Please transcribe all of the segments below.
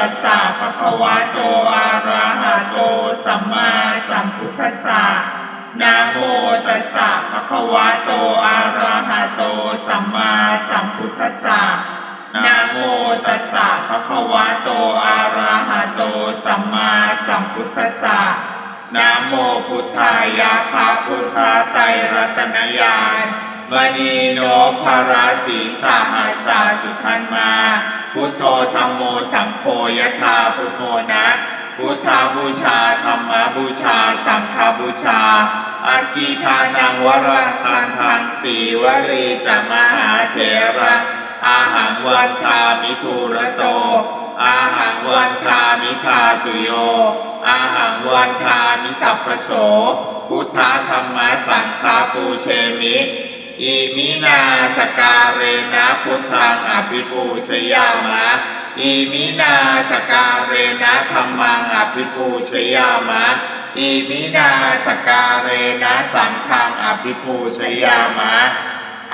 ตัสสะภะคะวะโตอะระหะโตสัมมาสัมพุทธัสสะนะโมตัสสะภะคะวะโตอะระหะโตสัมมาสัมพุทธัสสะนะโมตัสสะภะคะวะโตอะระหะโตสัมมาสัมพุทธัสสะนะโมพุทธายะภะพุทธไตรรัตนญาณ มณีโนภราสีสหัสสาสุขันมา พุทโธธรรมโมสังโฆยะธาพุทโธนะพุทธาบูชาธรรมบูชา สังฆบูชาอาคีทานังวรังคันทังสีวลีจะมหาเถระอาหังวันทามิทุระโต อาหังวันทามิคาตุโย อาหังวันทามิสัพพโส พุทธธรรมสังฆาปูเชมิ อิมินาสการเรนะพุทธังอภิปูชยามะ อิมินาสการเรนะธรรมังอภิปูชยามะ อิมินาสการเรนะสังฆังอภิปูชยามะ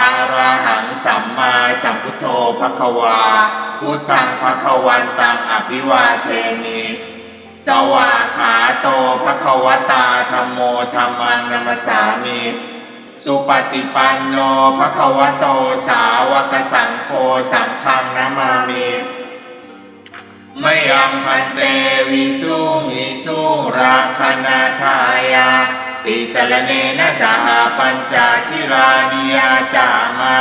อาราหังสัมมาสัมพุทโธภควา พุทธังภควันตังอภิวาเทมิสวาขาโตภควตาธรรมโมธรรมังนัมสสามิ สุปฏิปันโนภะคะวะโตสาวกสังโฆสังฆังนามามิมยังพันเตวิสุงวิสุงราคณาทายา ติสรเนนะสหปัญจชิรานิยาจามา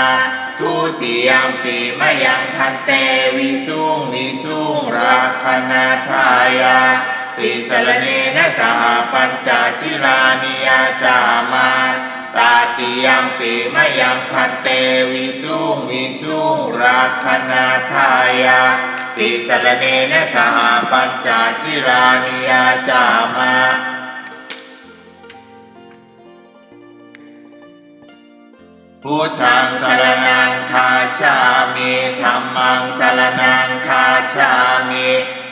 ทุติยมปีมยังพันเตวิสุงวิสุงราคณาทายา ติสรเนนะสหปัญจชิรานิยาจามา ตาติยังปีมยังพันเตวิสุงวิสุงราคณาทายาติสรเนนะสหปัญจชิรานิยาจามาพุทธังสรนังคาชามิธรรมังสรนังคาชามิ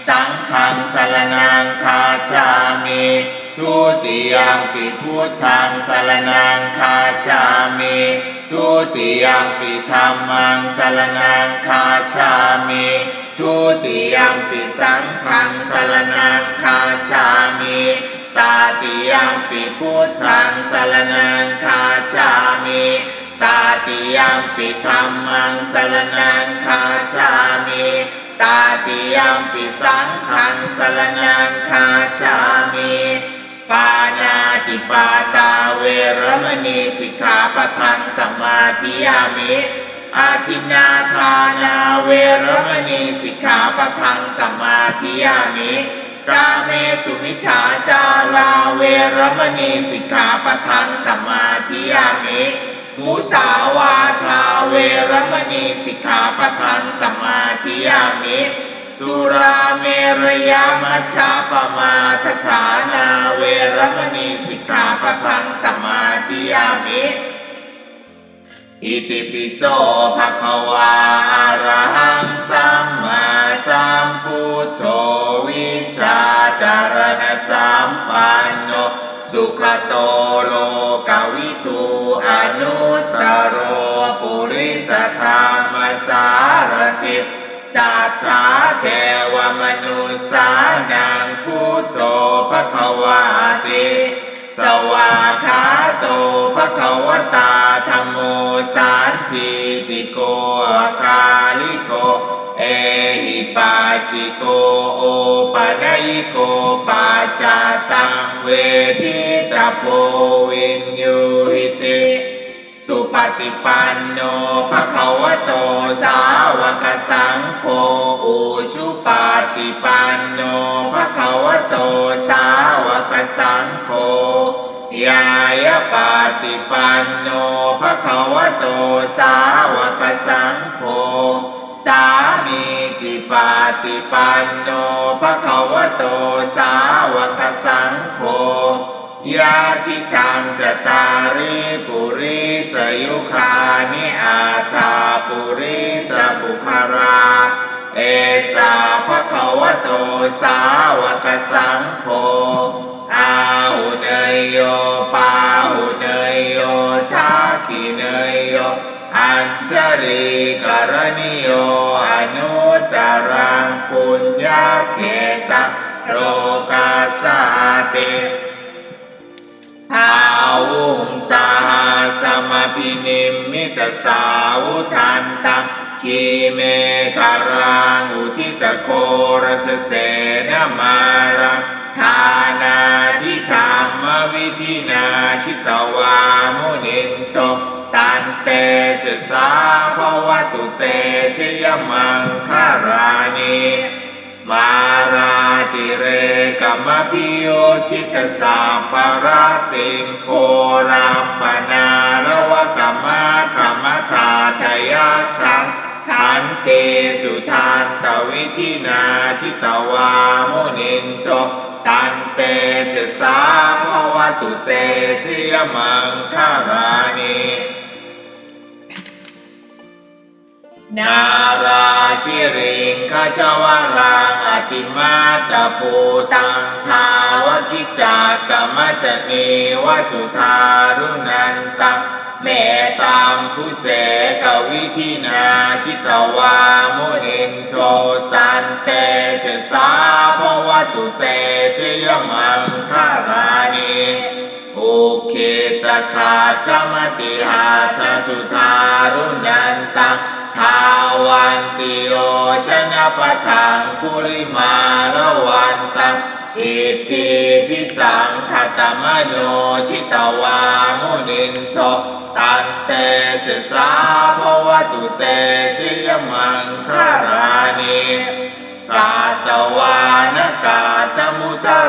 สังฆังสรนังคาชามิ ทุติยมปิพุทธังสรนังคาชามิทุติยมปิธรรมังสรนังคาชามิทุติยมปิสังฆังสรนังคาชามิตาติยมปิพุทธังสรนังคาชามิตาติยัมปิธรรมังสรนังคาชามิตาติยัมปิสังฆังสรนังคาชามิ ปานาติปาตาเวรมณีสิกขาปทังสมาธิยามิอาทินาทานาเวรมณีสิกขาปทังสมาธิยามิกาเมสุมิจฉาจาราเวรมณีสิกขาปทังสมาธิยามิมุสาวาทาเวรมณีสิกขาปทังสมมาธิยามิ สุราเมรยามัชฌาปมาทฐานาเวรมณีสิกขาปะทังสมมาธิยามิอิติปิโสภะคะวาอะระหังสัมมาสัมพุทโธวิชาจารณะสัมปันโนสุขโตโลกวิทูอนุตตโรปุริสธรรมสารติ จัตถาเทวมนุสานังพุทโธภควาติสวาขาโตภควตาธรรมโมสันทิติโกอาคาลิโก เอหิปัสสิโกโอปะนยิโกปัจจตังเวทิตาโพวินยู ปฏิปันโนภะคะวะโตสาวกสังโฆอุชุปฏิปันโนภะคะวะโตสาวกสังโฆยายาปฏิปันโนภะคะวะโตสาวกสังโฆสามีจิปาติปันโนภะคะวะโตสาวกสังโฆยาติธรรมจตาริ ยุคานิอาตาปุริสบุคารา เอสาภะคะวะโตสาวกสังโฆอาหุเนยโยปาหุเนยโยทักขิเนยโยอัญชลีกรณิโยอนุตตรังปุญญาเขตังโลกาสาติ ภาอาวุงสาหัสมาพินิมมิตสาวุทันตังกีเมคารังอุทิตโครสเสนมารังทานาทิธรรมวิธินาชิตวามุนินโตตันเตชะสาภวตุเตชยมังคารานิ มาราติเรกมพิโยทิตสาปราติงโครัมปนาละวะกมะขมทาทยาคังขันเตสุทานตวิธินาชิตวามุนินโตตันเตชะสาภวตุเตชยมังคารานิ นาราคิริงขจวรังอติมาตะปูตังทาวคิจากกมสสเนวสุทารุนันตังเมตัมพุเสกวิธินาชิตวามุนินโทตันเตจะสาภวตุเตชยมังคารานิอุเคตคากรรมติหาทสุทารุนันตัง ทาวันติโยชนะปะทังคุริมาละวันตังอิทธิพิสังคตมโนชิตวามุนินโทตันเตจสาภวตุเตชยมังคารานิกาตวานกาต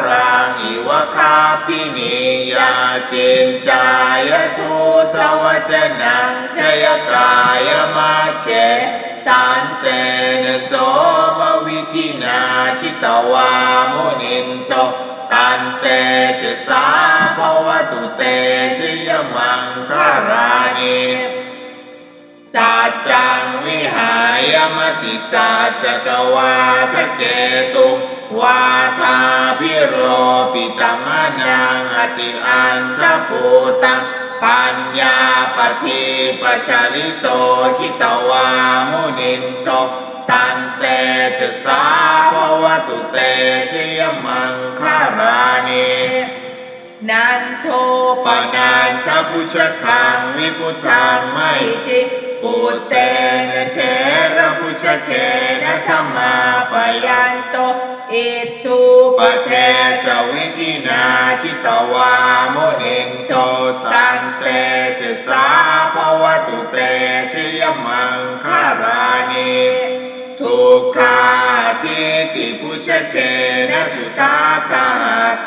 รังอิวคาปินิยาจินจายทุตวจนังชยกายมาเจตันเตนโสมวิธินาชิตวามุนินโตตันเตจะสาภวตุเตชยมังคารานิ จัดจังวิหายมติสาจักวาทะเกตุวาทาพิโรปิตมะนังอติอันทภูตังปัญญาปฏิปจาริโตชิตวามุนินโตตันเตจะสาภวตุเตชยมังคารานินันโทปนันทพุชคังวิพุตังไม่อิติ ปุตเตนะเทระพุชเคนะธรรมาปยัยันโตอิทุปเทสวิธินาชิตวามุนินโตตันเตจะสาภวตุเตชยมังคารานิทุกขาทิติพุชเคนะสุตาตา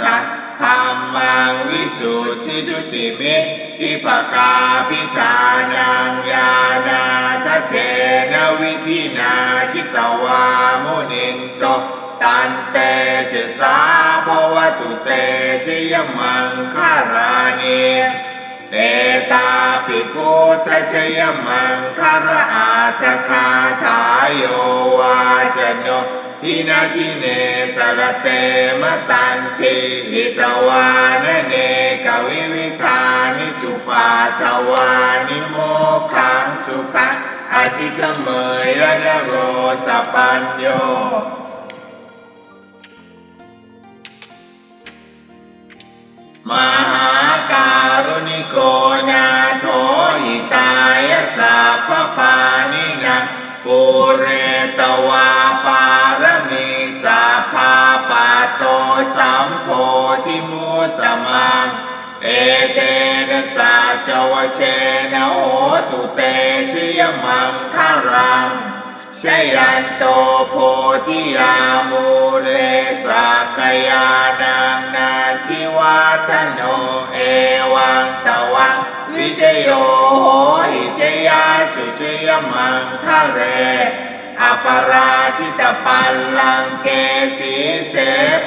ตา ธรรมังวิสุทธิจุติมิทิปกาพิธานังญาณาทเทนวิธินาชิตวามุนินโตตันเตจะสาภวตุเตชยมังคารานิเตตาปิพุทธชยมังคาราอาตคาทายโยวาจโน ทินาทิเนสรเตมตันติหิตวานเนกวิวิธานิจุปาตวานิโมขังสุขังอธิกเมยนโรสปัญโยมหาการุณิโกนาโถหิตายสัพพปานินังปุเรตวา มโพธิมุตตมัง เอเตนะสาจวเชนะโหตุเตชิยมังคารังชยันโตโพธิยามูเลสักยานังนันทิวัฒโนเอวังตวังวิจโยโหหิจยาสุจยมังคะเร อปราชิตปัลลังเกสีเส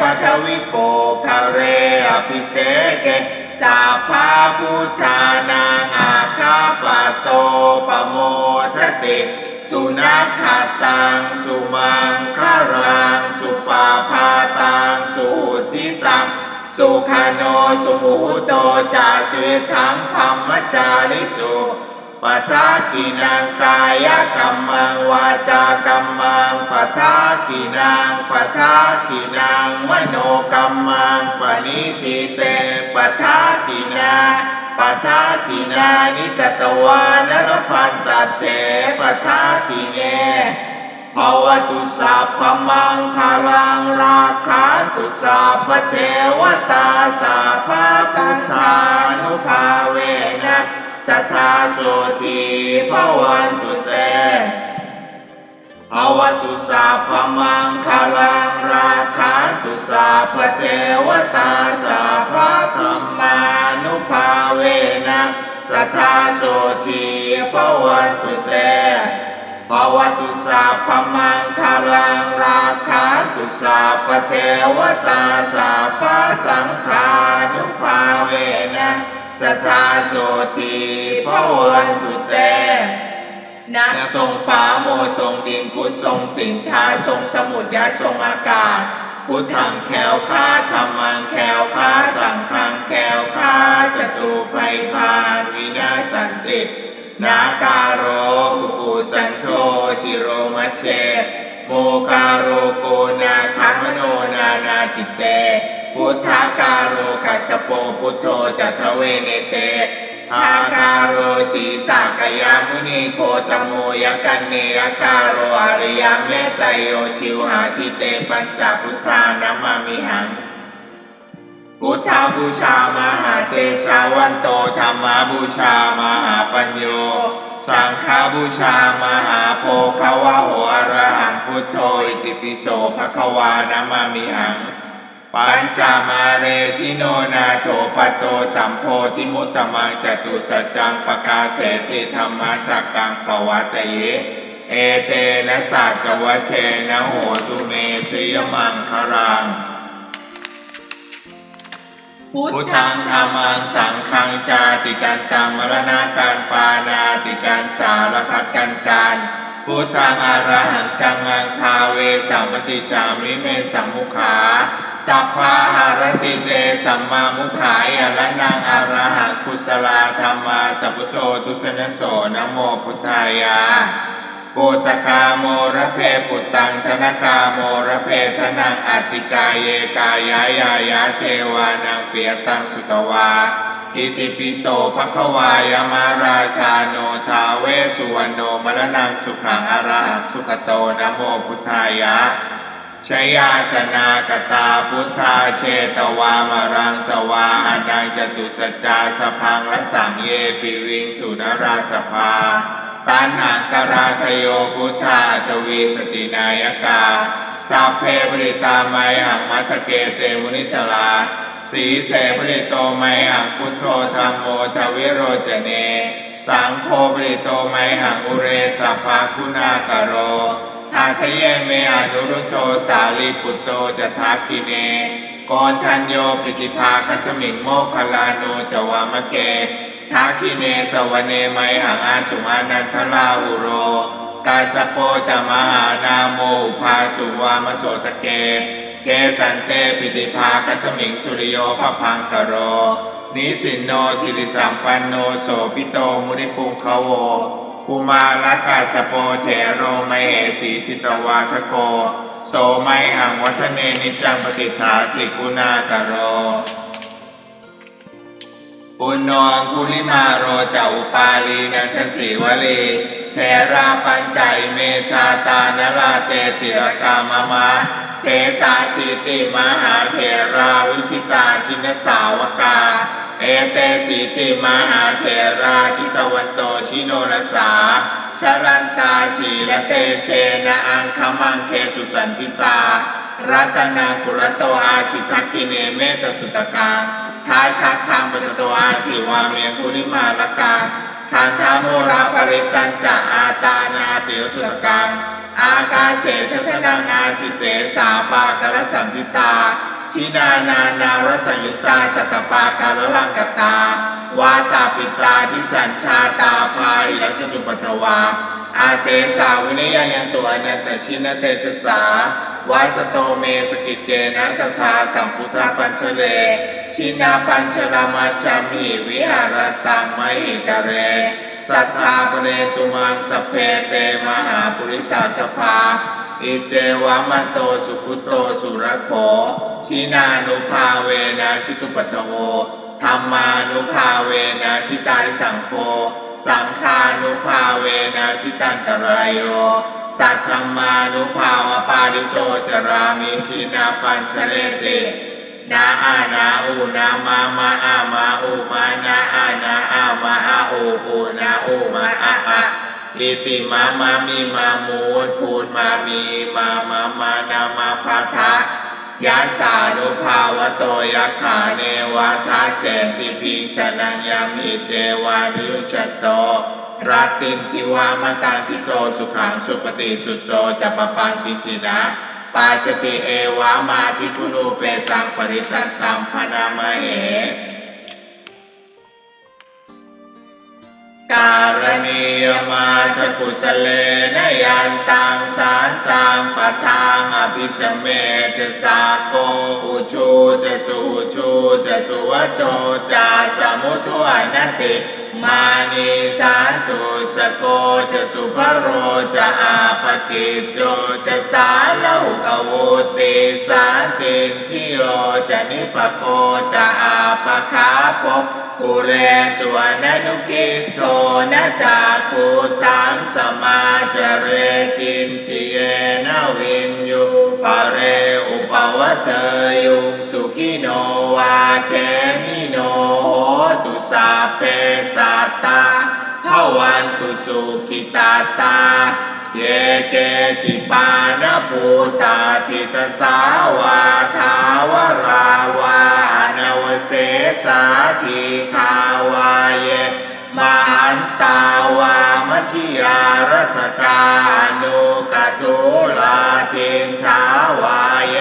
ปัทวิโปคะเรอภิเสเกตาภาพุทธานังอาคาปะโตปโมทติสุนัขขตังสุมังคารังสุปาพาตังสุหุติตังสุขโนสุมุโตจาชีวิตังธรรมจาริสุ ปะทากินังกายกรรมังวาจากรรมังปะทากินังปะทากินังมโนกรรมังปณิทิเตปะทากินาปะทากินานิกตวานรพันตเตปะทากิเนภวตุสัพพมังคารังราคันตุสัพพเทวตาสัพพุทธานุภาเวนะ ตถาโสทีภวันตุเตภวตุสัพมังคารังราคันตุสัพเทวตาสัพพธรรมานุภาเวนะตถาโสทีภวันตุเตภวตุสัพมังคารังราคันตุสัพเทวตาสัพพสังฆานุภาเวนะ ตถาโสทีภวันตุเตนะนะทรงฟ้าโมทรงดินพุทธทรงสินทาทรงสมุทรยะทรงอากาศ พุทธังแขวข้าธรรมังแขวข้าสังฆังแขวข้าศัตรูภัยพานวินาศสันตินาการโรกุสันโธชิโรมัจเจโมการโรโกนาคัมโนนานาจิตเต พุทธาการโรกัสโปพุทโธจัตเวเนเตทาการโรสีสากยามุนีโคตโมยกันเนยการโรอริยเมตไตโยชิวหาทิเตปัญจพุทธานามามิหังพุทธาบูชามหาเตชาวันโตธรรมาบูชามหาปัญโย สังฆาบูชามหาโพคาวะโหอระหังพุทโธอิติปิโสภะควานามามิหัง ปัญจามาเรชิโนนาโถปโตสัมโพธิมุตตมังจตุสัจจังปกาเสติธรรมจักกังปวัตเยเอเตนะสัจวเชนะโหตุเมสยมังครัง พุทธังธรรมังสังฆังจาติกันตังมรณาการปานาติการสารพัดกันการพุทธังอรหังจังงังคาเวสัมปติจามิเมสัมมุขา จัพพาหารติเตสัมมามุขายะละนังอรหังกุศลาธรรมาสัพพุโตทุสนโสนโมพุทธายาปุตตะกาโมระเพปุตตังธนกาโมระเพทนังอติกายเยกายายายาเทวานังเปียตังสุตวาอิติปิโสภควายมาราชาโนทาเวสุวรรณโนมรณังสุขังอรหังสุขโตนโมพุทธายะ ชยาสนากตาพุทธาเชตวามรังสวาอนังจตุสัจจาสพังรสังเยปิวิงสุนราสภาตันหังกราทโยพุทธาตวีสตินายกาตาเพปริตาไมหังมัทเกเตมุนิสลาสีเสปริโตไมหังพุทโธธรรมโมทวิโรจเน สังโฆปริโตไมหังอุเรสัพพะคุณากโร อาทเยเมอนุรุโตสาลีปุตโตจะทักกิเนกอนทันโยปิติภาคัสมิงโมคลาโนจวามะเกทักขิเนสวเนไมหังอาสุมานันทลาอุโรกาสโปจะมหานาโมอุภาสุวามโสตะเก เกสันเตปิติภาคัสมิงสุริโยพพังกโร นิสินโนสิริสัมปันโนโสปิโตมุนิปุงคโว กุมารกาสโปเถโรไมเหสีทิตวาทโก โสไมหังวัฒเนนิจังปฏิฐาสิกุณากโรปุณโนอังคุลิมาโรจะอุปาลีนันทสีวลีเทราปัญใจเมชาตานราเตติรกามมะเทสาสิติมหาเทราวิชิตาชินสาวกา เอเตสิติมหาเทราชิตวันโตชิโนรสาชรันตาชีละเตเชนะอังคมังเคสุสันติตา รัตนากุรโตอาสิทักขิเนเมตสุตกาท้าชักทางปัจโตอาสิวาเมียกุลิมาลกาทานทาโมราปริตันจะอาตานาติวสุตกัง อากาเสชทนังอาสิเสสาปากรสัมพิตา ชินานานารสยุตตาสัตตปาการลังกตาวาตาปิตาทิสัญชาตาภาหิรัจตุปัตวา อาเสสาวินยังยันตัวนันตชินเตชะสาวาสโตเมสกิเจนะสัทธาสัมพุทธปัญชเล ชินาปัญชลามาจามิวิหารตังไมหิกะเร สัทธาเปเรตุมังสเพเตมหาปุริสาสภา อิเจวามะโตสุขุโตสุรโขชินานุภาเวนะชิตุปัตโวธรรมานุภาเวนะชิตาริสังโฆสังฆานุภาเวนะชิตันตรายโยสัทธรรมานุภาวปาริโตจรามิชินาปัญชเลตินาอานาอูนามามาอามาอูมานาอานาอามาอาอูอูนาอูมาอาอา อิติมามามีมามูลพูนมามีมามามานามาพาทะยะสานุภาวโตยักขาเนวาทาเสนติพิงสนังยามิเทวานุยุจโตราตินทิวามตันทิโตสุขังสุปฏิสุตโตจะปปังกิจินะปาสติเอวามาทิคุนูเปตังปริสัตตัมพนามเห การณียมาทกุสเลนยันตังสารตังปะทางอภิสเมจะสาโกอุชูจะสุอุชูจะสุวโจจะสมุทวนติมานีสานตุสโกจะสุภโรจะอาปกิจโจจะสา วุติสานติทิโยจะนิปโกจะอาปคาปกกุเรสวนนุกิโทนะจากูตังสมาจเรกินจิเยนะวินยุปะเรอุปวะเทยุงสุขิโนวาเทมิโนโหตุสาเปสัตตาภวันตุสุขิตาตา เยเกจิปานภูตาทิตสาวาทาวราวานวเสสาธิคาวาเยมหันตาวามัชิยารสกานุกทุลาทินทาวายเย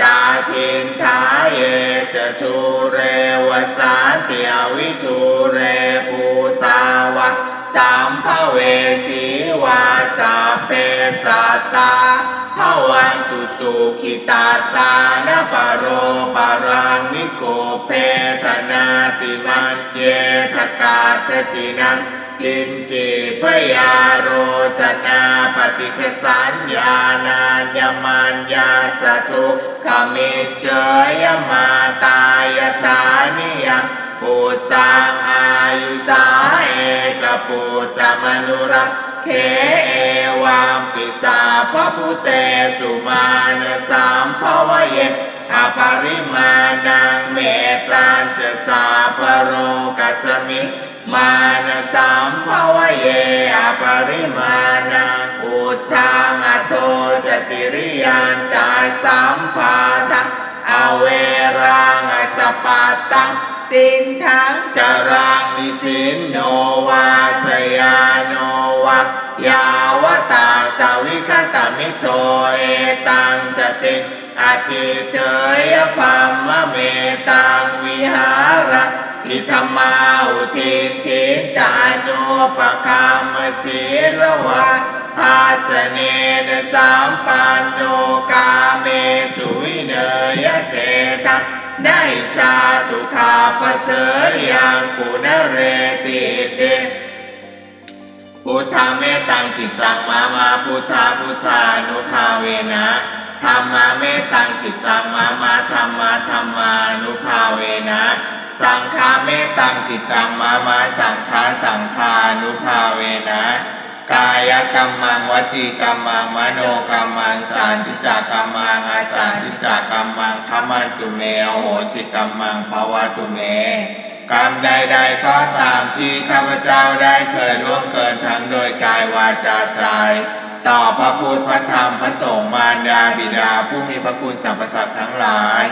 จาทินทาเยจะทุเรวสานเตียวิทุเรภู สัมภเวสีวาสาเปสัตตาภวันตุสุขิตาตานปโรปารังนิโกเพทนาติมันเยทกาตจินังกินจิพยาโรสนาปฏิคสัญญาณานยมันยาสทุขมิเจยมาตายตานิยัง ปุตตังอายุสาเอกปุตมนุรักเขเอวามปิสาพระพุเตสุมาณสามภวเยอภริมาณังเมตตาจะสาปโรกัสมิมานสัมภวเยอภริมาณังอุทังอโทจติริยานจาสัมปาทังอเวรังอสปัตตัง ตินทั้งจารังนิสินโนวาสยาโนวายาวตาสวิคตมิโตเอตังสติอาทิเตยพัมมะเมตังวิหาระอิธรรมาอุทิทินจานุปคามศีลวะทาสเนนสัมปันโนกาเมสุวิเนยเตตั ได้ชาตุขาปเสยยังปุณเรติเตพุทธาเมตังจิตตังมามาพุทธาพุทธานุภาเวนะธรรมาเมตังจิตตังมามาธรรมาธรรมานุภาเวนะสังฆาเมตังจิตตังมามาสังฆาสังฆานุภาเวนะ กายกรรมังวจีกรรมังมโนกรรมังสานติจกรรมังอาสานติจกรรมังขมันตุเมโหสิกรรมังภาวะตุเมกรรมใดๆก็ตามที่ข้าพเจ้าได้เคยล่วงเกินทั้งโดยกายวาจาใจต่อพระพุทธพระธรรมพระสงฆ์มารดาบิดาผู้มีพระคุณสรรพสัตว์ทั้งหลาย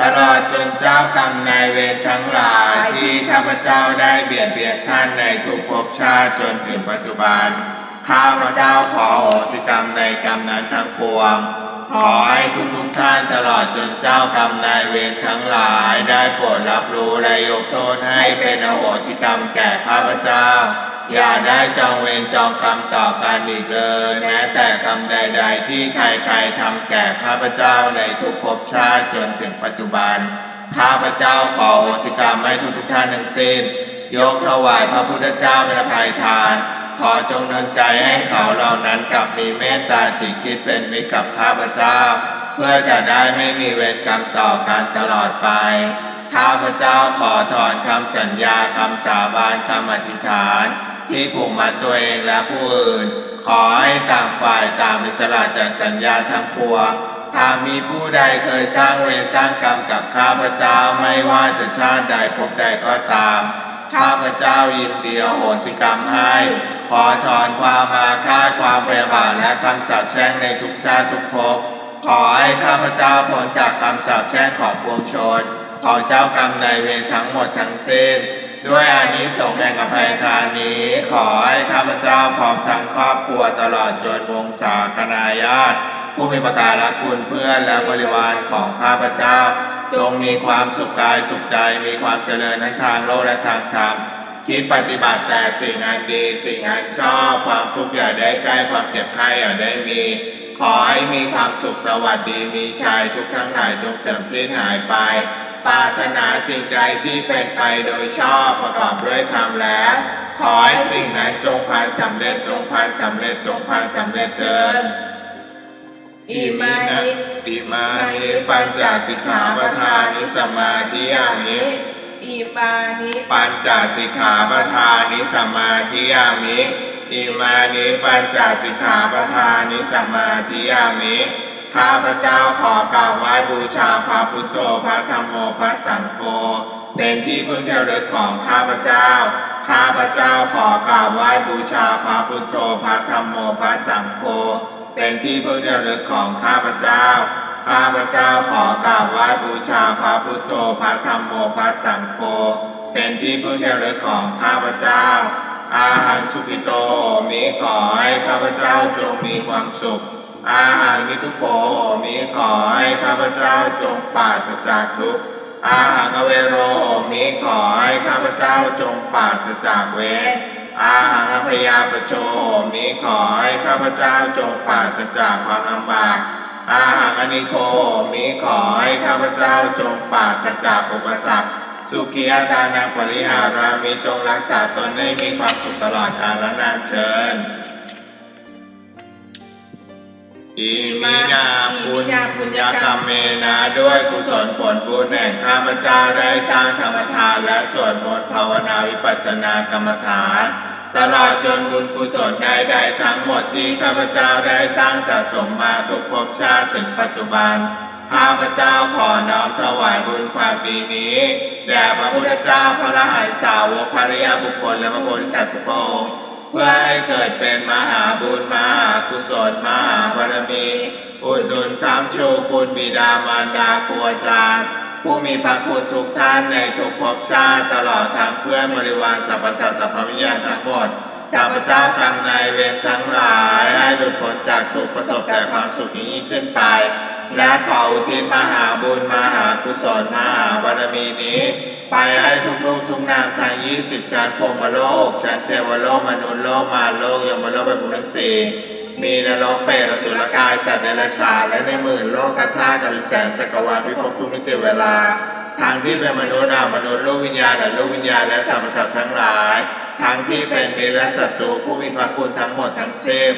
ตลอดจนเจ้ากรรมนายเวรทั้งหลายที่ข้าพเจ้าได้เบียดเบียนท่านในทุกภพชาติจนถึงปัจจุบัน ข้าพเจ้าขอโหสิกรรมในกรรมนั้นทั้งปวง ขอให้ทุกทุกๆท่านตลอดจนเจ้ากรรมนายเวรทั้งหลายได้โปรดรับรู้และยกโทษให้เป็นอโหสิกรรมแก่ข้าพเจ้า อย่าได้จองเวรจองกรรมต่อกันอีกเลยแม้แต่กรรมใด ๆ ที่ใครๆทำแก่ข้าพเจ้าในทุกภพชาติจนถึงปัจจุบัน ข้าพเจ้าขอโหสิกรรมให้ทุกๆท่านทั้งสิ้น ยกถวายพระพุทธเจ้าเป็นภัยทาน ขอจงนำใจให้เขาเหล่านั้นกลับมีเมตตาจิตคิดเป็นมิตรกับข้าพเจ้า เพื่อจะได้ไม่มีเวรกรรมต่อกันตลอดไป ข้าพเจ้าขอถอนคำสัญญาคำสาบานคำอธิษฐาน ที่ผูกมัดตัวเองและผู้อื่น ขอให้ต่างฝ่ายต่างอิสระจากสัญญาทั้งปวงถ้ามีผู้ใดเคยสร้างเวรสร้างกรรมกับข้าพเจ้าไม่ว่าจะชาติใดภพใดก็ตาม ข้าพเจ้ายินดีอโหสิกรรมให้ ขอถอนความมาฆาความพยาบาทและคำสาปแช่งในทุกชาติทุกภพ ขอให้ข้าพเจ้าพ้นจากคำสาปแช่งของปวงชน ของเจ้ากรรมนายเวรทั้งหมดทั้งสิ้น ด้วยอานิสงส์แห่งอภัยทานนี้ ขอให้ข้าพเจ้าพร้อมทั้งครอบครัวตลอดจนวงศาคณาญาติผู้มีประการละคุณเพื่อนและบริวารของข้าพเจ้า จงมีความสุขกายสุขใจมีความเจริญทั้งทางโลกและทางธรรมคิดปฏิบัติแต่สิ่งอันดีสิ่งอันชอบความทุกข์อย่าได้ใกล้ความเจ็บไข้อย่าได้มี ขอให้มีความสุขสวัสดีมีชัยทุกทั้งหลายจงเสื่อมสิ้นหายไปปรารถนาสิ่งใดที่เป็นไปโดยชอบประกอบด้วยธรรมแล้ว ขอให้สิ่งนั้นจงพานสำเร็จจงพานสำเร็จจงพานสำเร็จเถิด อิมานิอิมานิปัญจสิกขาปทานิสมาธิยามิอิมานิปัญจสิกขาปทานิสมาธิยามิอิมานิปัญจสิกขาปทานิสมาธิยามิข้าพเจ้าขอกราบไหว้บูชาพระพุทโธพระธรรมโมพระสังโฆเป็นที่พึ่งเดียวเลิศของข้าพเจ้า ข้าพเจ้าขอกราบไหว้บูชาพระพุทโธพระธรรมโมพระสังโฆ เป็นที่พึ่งเดียวลิศของข้าพเจ้า ข้าพเจ้าขอกราบไหว้บูชาพระพุทโธพระธรรมโมพระสังโฆ เป็นที่พึ่งเดียวลิศของข้าพเจ้า อาหารสุขิโตมีขอให้ข้าพเจ้าจงมีความสุข อาหารมิทุโกมีขอให้ข้าพเจ้าจงปราศจากทุกข์อาหารอเวโรมีขอให้ข้าพเจ้าจงปราศจากเวร อาหารพยาปโชมีขอให้ข้าพเจ้าจงปราศจากความลำบาก อาหังอนิโคมีขอให้ข้าพเจ้าจงปราศจากอุปสรรคสุขียตานาปริหารามีจงรักษาตนให้มีความสุขตลอดกาลนานเชิญ อิมินาปุญญากรรมเมนาด้วยกุศลผลบุญแห่งข้าพเจ้าได้สร้างธรรมทานและสวดมนต์ภาวนาวิปัสสนากรรมฐาน ตลอดจนบุญกุศลใดๆทั้งหมดที่ข้าพเจ้าได้สร้างสะสมมาทุกภพชาติถึงปัจจุบัน ข้าพเจ้าขอน้อมถวายบุญความดีนี้แด่พระพุทธเจ้าพระอรหันตสาวกภริยาบุคคลและพระโพธิสัตว์ทุกพระองค์ เพื่อให้เกิดเป็นมหาบุญมหากุศลมหาบารมีอุดหนุนคำชูคุณบิดามารดาครูอาจารย์ผู้มีพระคุณทุกท่านในทุกภพชาติตลอดทั้งเพื่อนบริวารสรรพสัตว์สรรพวิญญาณทั้งหมด ข้าพเจ้ากรรมนายเวรทั้งหลายให้หลุดพ้นจากทุกประสบแต่ความสุขยิ่งขึ้นไป และขออุทิศมหาบุญมหากุศลมหาบารมีนี้ ไปให้ทุกลูกทุกนามทางยี่สิบชั้นพรมโลกชั้นเทวโลกมนุษย์โลกมารโลกยมโลกไปบุญทั้งสี่มีนรกเปรตสุรกายสัตว์เดรัจฉาและในหมื่นโลกกัธากับแสนจักรวาลพิภพทุกมิติเวลาทางที่เป็นมนุษย์นามนุษย์โลกวิญญาณและโลกวิญญาณและสรรพสัตว์ทั้งหลาย ทางที่เป็นมิตรและศัตรูผู้มีพระคุณทั้งหมดทั้งสิ้น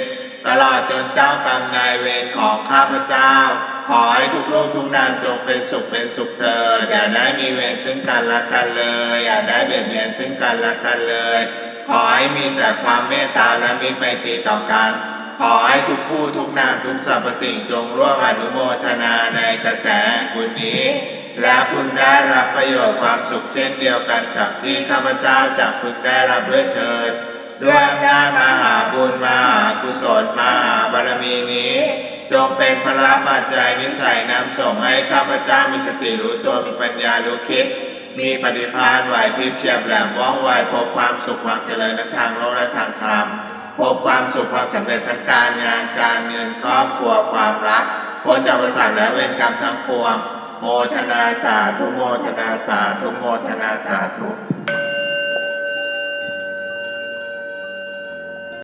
ตลอดจนเจ้ากรรมนายเวรของข้าพเจ้า ขอให้ทุกโลกทุกนามจงเป็นสุขเป็นสุขเถิดอย่าได้มีเวรซึ่งกันและกันเลย อย่าได้เบียดเบียนซึ่งกันและกันเลย ขอให้มีแต่ความเมตตาและมิตรไมตรีต่อกัน ขอให้ทุกผู้ทุกนามทุกสรรพสิ่งจงร่วมอนุโมทนาในกระแสบุญนี้ และคุณได้รับประโยชน์ความสุขเช่นเดียวกันกับที่ข้าพเจ้าจะพึงได้รับด้วยเถิดด้วยอำนาจมหาบุญมหากุศลมหาบารมีนี้ จงเป็นพระปัจจัยนิสัยนำส่งให้ข้าพเจ้ามีสติรู้ตัวมีปัญญารู้คิด มีปฏิภาณไหวพริบเฉียบแหลมว่องไวพบความสุขความเจริญทั้งทางโลกและทางธรรมพบความสุขความสำเร็จทางการงานการเงินครอบครัวความรักพ้นจากอุปสรรคและเวรกรรมทั้งปวง โมทนาสาธุโมทนาสาธุโมทนาสาธุ